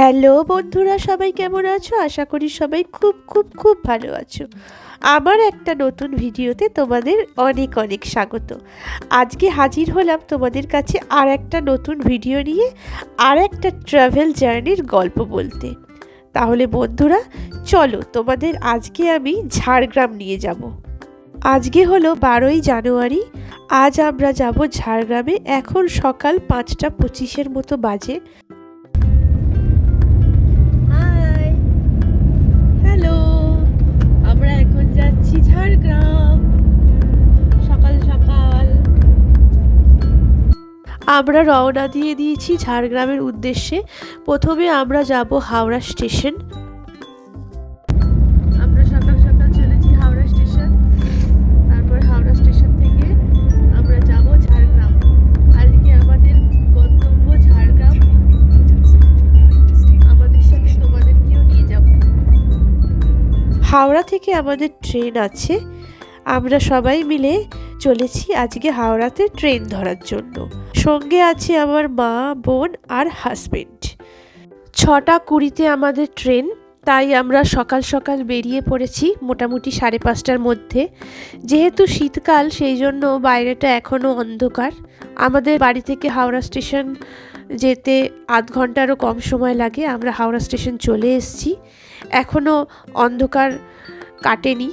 Hello বন্ধুরা, সবাই কেমন আছো? আশা করি সবাই খুব খুব খুব ভালো আছো। আমার একটা নতুন ভিডিওতে তোমাদের অনেক অনেক স্বাগত। আজকে হাজির হলাম তোমাদের কাছে আর একটা নতুন ভিডিও নিয়ে আর একটা ট্রাভেল জার্নির গল্প বলতে। তাহলে বন্ধুরা, চলো তোমাদের আজকে আমি ঝাড়গ্রাম নিয়ে যাব। আজকে হলো বারোই জানুয়ারি, আজ আমরা যাব ঝাড়গ্রামে। এখন সকাল পাঁচটা পঁচিশের মতো বাজে। আমরা রওনা দিয়ে দিয়েছি ঝাড়গ্রামের উদ্দেশ্যে। প্রথমে আমরা যাব হাওড়া স্টেশন। আমরা সকাল সকাল চলেছি হাওড়া স্টেশন। তারপর হাওড়া স্টেশন থেকে আমরা ঝাড়গ্রাম। আমাদের গন্তব্য ঝাড়গ্রাম। আমাদের সাথে তোমাদেরকেও নিয়ে হাওড়া থেকে আমাদের ট্রেন আছে। আমরা সবাই মিলে চলেছি আজকে হাওড়াতে ট্রেন ধরার জন্য। সঙ্গে আছে আমার মা, বোন আর হাজবেন্ড ছটা কুড়িতে আমাদের ট্রেন, তাই আমরা সকাল সকাল বেরিয়ে পড়েছি মোটামুটি সাড়ে পাঁচটার মধ্যে। যেহেতু শীতকাল, সেই জন্য বাইরেটা এখনও অন্ধকার। আমাদের বাড়ি থেকে হাওড়া স্টেশন যেতে আধ ঘন্টারও কম সময় লাগে। আমরা হাওড়া স্টেশন চলে এসেছি। এখনও অন্ধকার কাটেনি।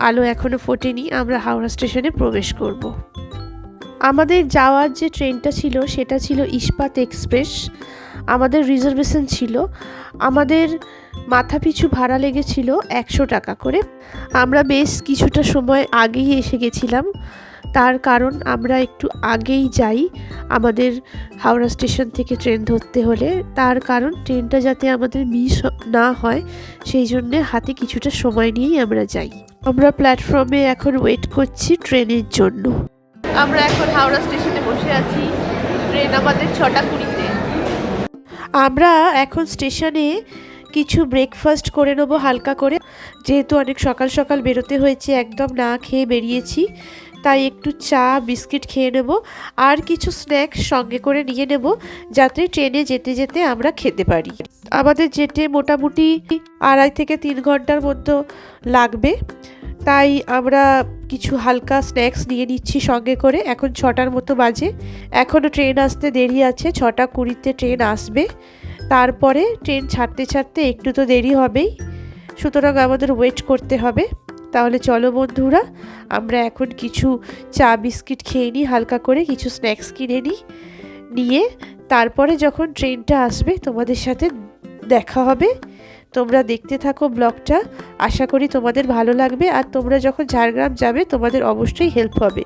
আলো এখনও ফোটেনি, আমরা হাওড়া স্টেশনে প্রবেশ করব। আমাদের যাওয়ার যে ট্রেনটা ছিল, সেটা ছিল ইস্পাত এক্সপ্রেস। আমাদের রিজার্ভেশন ছিল। আমাদের মাথাপিছু ভাড়া লেগেছিল একশো টাকা করে। আমরা বেশ কিছুটা সময় আগেই এসে গেছিলাম। তার কারণ, আমরা একটু আগেই যাই আমাদের হাওড়া স্টেশন থেকে ট্রেন ধরতে হলে। তার কারণ, ট্রেনটা যাতে আমাদের মিস না হয়, সেই জন্যে হাতে কিছুটা সময় নিয়েই আমরা যাই। আমরা প্ল্যাটফর্মে এখন ওয়েট করছি ট্রেনের জন্য। আমরা এখন হাওড়া স্টেশনে বসে আছি ট্রেন আমাদের ছটা কুড়িতে। আমরা এখন স্টেশনে কিছু ব্রেকফাস্ট করে নেব হালকা করে। যেহেতু অনেক সকাল সকাল বেরোতে হয়েছে একদম না খেয়ে বেরিয়েছি। তাই একটু চা, বিস্কিট খেয়ে নেব আর কিছু স্ন্যাক্স সঙ্গে করে নিয়ে নেব যাতে ট্রেনে যেতে যেতে আমরা খেতে পারি। আমাদের যেতে মোটামুটি আড়াই থেকে তিন ঘণ্টার মতো লাগবে। তাই আমরা কিছু হালকা স্ন্যাক্স নিয়ে নিচ্ছি সঙ্গে করে। এখন ছটার মতো বাজে। এখনও ট্রেন আসতে দেরি আছে। ছটা কুড়িতে ট্রেন আসবে। তারপরে ট্রেন ছাড়তে ছাড়তে একটু তো দেরি হবেই। সুতরাং আমাদের ওয়েট করতে হবে। তাহলে চলো বন্ধুরা, আমরা এখন কিছু চা বিস্কিট খেয়ে নিই, হালকা করে কিছু স্ন্যাক্স কিনে নিই, নিয়ে তারপরে যখন ট্রেনটা আসবে তোমাদের সাথে দেখা হবে। তোমরা দেখতে থাকো ব্লগটা, আশা করি তোমাদের ভালো লাগবে আর তোমরা যখন ঝাড়গ্রাম যাবে তোমাদের অবশ্যই হেল্প হবে।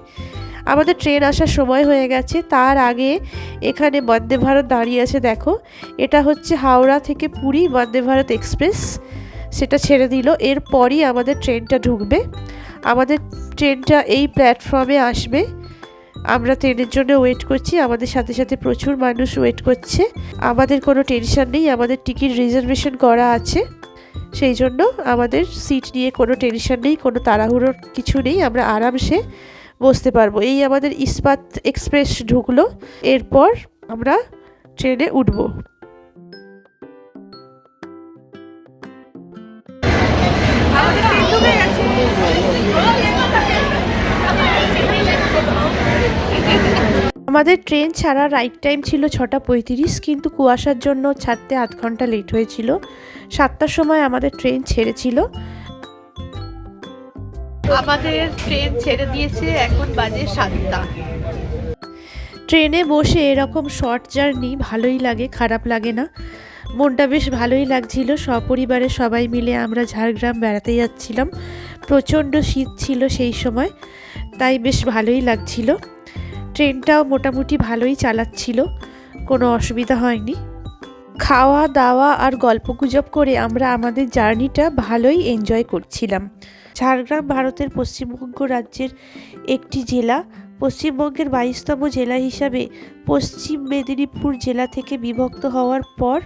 আমাদের ট্রেন আসার সময় হয়ে গেছে, তার আগে এখানে বন্দে ভারত দাঁড়িয়ে আছে, দেখো। এটা হচ্ছে হাওড়া থেকে পুরী বন্দে ভারত এক্সপ্রেস। সেটা ছেড়ে দিল। এরপরই আমাদের ট্রেনটা ঢুকবে। আমাদের ট্রেনটা এই প্ল্যাটফর্মে আসবে। আমরা ট্রেনের জন্য ওয়েট করছি। আমাদের সাথে সাথে প্রচুর মানুষ ওয়েট করছে। আমাদের কোনো টেনশন নেই। আমাদের টিকিট রিজার্ভেশন করা আছে। সেই জন্য আমাদের সিট নিয়ে কোনো টেনশন নেই। কোনো তাড়াহুড়োর কিছু নেই। আমরা আরামসে বসতে পারব। এই আমাদের ইস্পাত এক্সপ্রেস ঢুকলো। এরপর আমরা ট্রেনে উঠবো। আমাদের ট্রেন ছাড়া রাইট টাইম ছিল ছটা পঁয়ত্রিশ কিন্তু কুয়াশার জন্য ছাড়তে আধ ঘণ্টা লেট হয়েছিল। সাতটার সময় আমাদের ট্রেন ছেড়েছিল। আমাদের ট্রেন ছেড়ে দিয়েছে এখন বাজে সাতটা। ট্রেনে বসে এরকম শর্ট জার্নি ভালোই লাগে খারাপ লাগে না। মনটা বেশ ভালোই লাগছিল সপরিবারে সবাই মিলে আমরা ঝাড়গ্রাম বেড়াতে যাচ্ছিলাম। প্রচণ্ড শীত ছিল সেই সময় তাই বেশ ভালোই লাগছিল। ট্রেনটাও মোটামুটি ভালোই চালাচ্ছিল, কোনো অসুবিধা হয়নি। খাওয়া, দাওয়া আর গল্পগুজব করে আমরা আমাদের জার্নিটা ভালোই এনজয় করছিলাম। ঝাড়গ্রাম ভারতের পশ্চিমবঙ্গ রাজ্যের একটি জেলা, পশ্চিমবঙ্গের বাইশতম জেলা হিসাবে পশ্চিম মেদিনীপুর জেলা থেকে বিভক্ত হওয়ার পর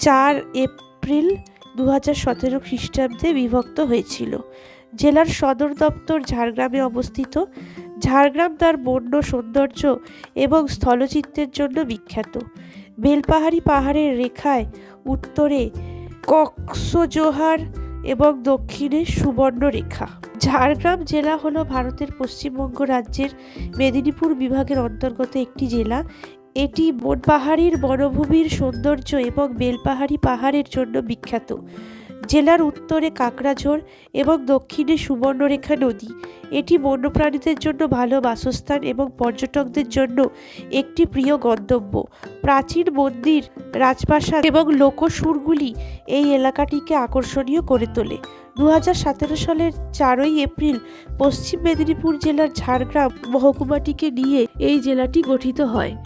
চার এপ্রিল দু হাজার সতেরো খ্রিস্টাব্দে বিভক্ত হয়েছিল। জেলার সদর দপ্তর ঝাড়গ্রামে অবস্থিত। ঝাড়গ্রাম তার বন্য সৌন্দর্য এবং স্থলচিত্রের জন্য বিখ্যাত। বেলপাহাড়ি পাহাড়ের রেখায় উত্তরে কক্সজোহার এবং দক্ষিণে সুবর্ণরেখা। ঝাড়গ্রাম জেলা হল ভারতের পশ্চিমবঙ্গ রাজ্যের মেদিনীপুর বিভাগের অন্তর্গত একটি জেলা। এটি বনপাহাড়ির বনভূমির সৌন্দর্য এবং বেলপাহাড়ি পাহাড়ের জন্য বিখ্যাত। জেলার উত্তরে কাকড়াঝোড় এবং দক্ষিণে সুবর্ণরেখা নদী। এটি বন্যপ্রাণীদের জন্য ভালো বাসস্থান এবং পর্যটকদের জন্য একটি প্রিয় গন্তব্য। প্রাচীন মন্দির, রাজপ্রাসাদ এবং লোকসুরগুলি এই এলাকাটিকে আকর্ষণীয় করে তোলে। দু সালের চারই এপ্রিল পশ্চিম মেদিনীপুর জেলার ঝাড়গ্রাম মহকুমাটিকে নিয়ে এই জেলাটি গঠিত হয়।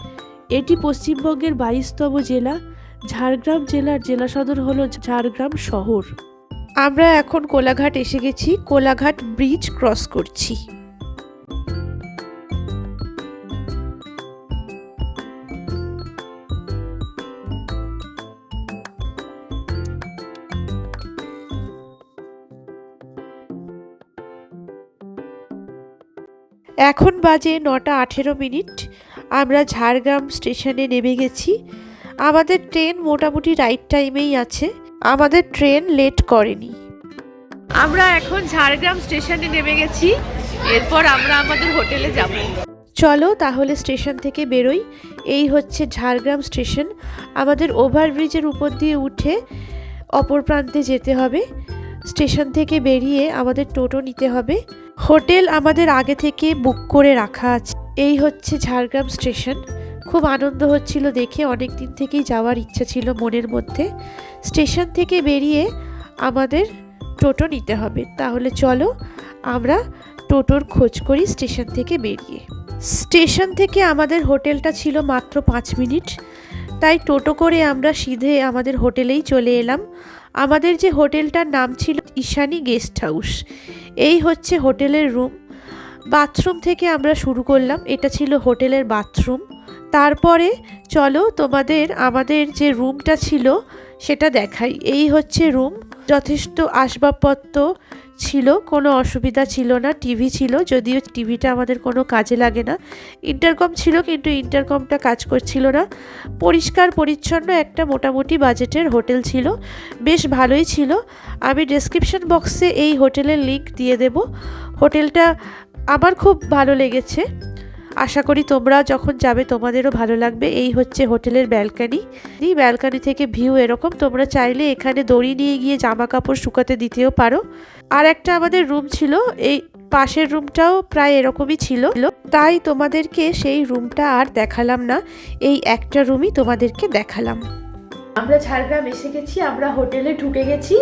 এটি পশ্চিমবঙ্গের বাইশতম জেলা। ঝাড়গ্রাম জেলার জেলা সদর হলো ঝাড়গ্রাম শহর। আমরা এখন কোলাঘাট এসে গেছি, কোলাঘাট ব্রিজ ক্রস করছি। এখন বাজে নটা আঠেরো মিনিট। আমরা ঝাড়গ্রাম স্টেশনে নেমে গেছি। আমাদের ট্রেন মোটামুটি রাইট টাইমেই আছে। আমাদের ট্রেন লেট করেনি। আমরা এখন ঝাড়গ্রাম স্টেশনে নেমে গেছি। এরপর আমরা আমাদের হোটেলে যাব। চলো তাহলে স্টেশন থেকে বেরোই। এই হচ্ছে ঝাড়গ্রাম স্টেশন। আমাদের ওভারব্রিজের উপর দিয়ে উঠে অপর প্রান্তে যেতে হবে। স্টেশন থেকে বেরিয়ে আমাদের টোটো নিতে হবে। হোটেল আমাদের আগে থেকে বুক করে রাখা আছে। এই হচ্ছে ঝাড়গ্রাম স্টেশন। খুব আনন্দ হচ্ছিল দেখে অনেক দিন থেকেই যাওয়ার ইচ্ছা ছিল মনের মধ্যে। স্টেশন থেকে বেরিয়ে আমাদের টোটো নিতে হবে। তাহলে চলো আমরা টোটোর খোঁজ করি স্টেশন থেকে বেরিয়ে। স্টেশন থেকে আমাদের হোটেলটা ছিল মাত্র পাঁচ মিনিট। তাই টোটো করে আমরা সিধে আমাদের হোটেলেই চলে এলাম। আমাদের যে হোটেলটার নাম ছিল ঈশানী গেস্ট হাউস। এই হচ্ছে হোটেলের রুম। বাথরুম থেকে আমরা শুরু করলাম। এটা ছিল হোটেলের বাথরুম। তারপরে চলো তোমাদের, আমাদের যে রুমটা ছিল সেটা দেখাই। এই হচ্ছে রুম। যথেষ্ট আসবাবপত্র ছিল, কোনো অসুবিধা ছিল না, টিভি ছিল, যদিও টিভিটা আমাদের কোনো কাজে লাগে না। ইন্টারকম ছিল, কিন্তু ইন্টারকমটা কাজ করছিল না। পরিষ্কার, পরিচ্ছন্ন একটা মোটামুটি বাজেটের হোটেল ছিল। বেশ ভালোই ছিল। আমি ডেসক্রিপশন বক্সে এই হোটেলের লিংক দিয়ে দেব। হোটেলটা আমার খুব ভালো লেগেছে। আশা করি তোমরা যখন যাবে তোমাদেরও ভালো লাগবে। এই হচ্ছে হোটেলের ব্যালকানি। এই ব্যালকানি থেকে ভিউ এরকম। তোমরা চাইলে এখানে দড়ি নিয়ে গিয়ে জামা কাপড় শুকাতে দিতেও পারো। আর একটা আমাদের রুম ছিল। এই পাশের রুমটাও প্রায় এরকমই ছিল। তাই তোমাদেরকে সেই রুমটা আর দেখালাম না। এই একটা রুমই তোমাদেরকে দেখালাম। আমরা ঝাড়গ্রাম এসে গেছি, আমরা হোটেলে ঢুকে গেছি।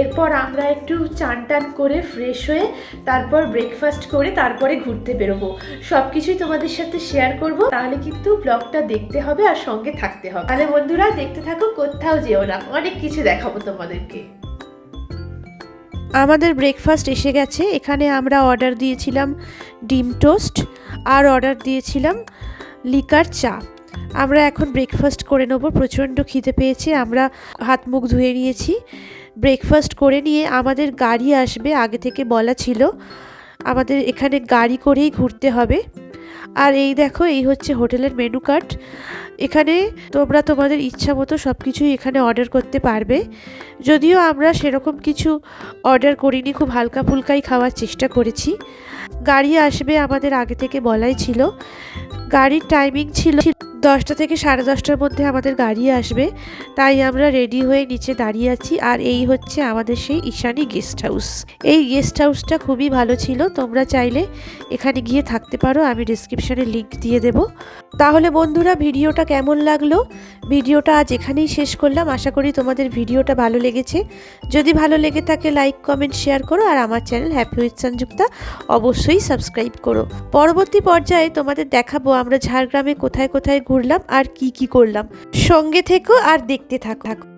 এরপর আমরা একটু চান টান করে ফ্রেশ হয়ে তারপর ব্রেকফাস্ট করে তারপরে ঘুরতে বেরোবো। সব কিছুই তোমাদের সাথে শেয়ার করব, তাহলে কিন্তু ব্লগটা দেখতে হবে আর সঙ্গে থাকতে হবে। তাহলে বন্ধুরা, দেখতে থাকো, কোথাও যেও না, অনেক কিছু দেখাবো তোমাদেরকে। আমাদের ব্রেকফাস্ট এসে গেছে, এখানে আমরা অর্ডার দিয়েছিলাম ডিম টোস্ট আর অর্ডার দিয়েছিলাম লিকার চা। আমরা এখন ব্রেকফাস্ট করে নেব। প্রচণ্ড খিদে পেয়েছে, আমরা হাত মুখ ধুয়ে নিয়েছি। ব্রেকফাস্ট করে নিয়ে আমাদের গাড়ি আসবে, আগে থেকে বলা ছিল। আমাদের এখানে গাড়ি করেই ঘুরতে হবে। আর এই দেখো, এই হচ্ছে হোটেলের মেনু কার্ড এখানে তোমরা তোমাদের ইচ্ছা মতো সব কিছুই এখানে অর্ডার করতে পারবে। যদিও আমরা সেরকম কিছু অর্ডার করিনি, খুব হালকা ফুলকাই খাওয়ার চেষ্টা করেছি। গাড়ি আসবে আমাদের আগে থেকে বলাই ছিল। গাড়ির টাইমিং ছিল দশটা থেকে সাড়ে দশটার মধ্যে আমাদের গাড়ি আসবে, তাই আমরা রেডি হয়ে নিচে দাঁড়িয়ে আছি, আর এই হচ্ছে আমাদের সেই ঈশানি গেস্ট হাউস। এই গেস্ট হাউসটা খুবই ভালো ছিল, তোমরা চাইলে এখানে গিয়ে থাকতে পারো, আমি ডিসক্রিপশানে লিঙ্ক দিয়ে দেব। তাহলে বন্ধুরা, ভিডিওটা কেমন লাগল? ভিডিওটা আজ এখানেই শেষ করলাম, আশা করি তোমাদের ভিডিওটা ভালো লেগেছে। যদি ভালো লেগে থাকে লাইক কমেন্ট শেয়ার করো, আর আমার চ্যানেল হ্যাপি উইথ সঞ্যুক্তা অবশ্যই সাবস্ক্রাইব করো। পরবর্তী পর্যায়ে তোমাদের দেখাবো আমরা ঝাড়গ্রামে কোথায় কোথায় ঘুরলাম আর কি কি করলাম। সঙ্গে থেকো আর দেখতে থাকো।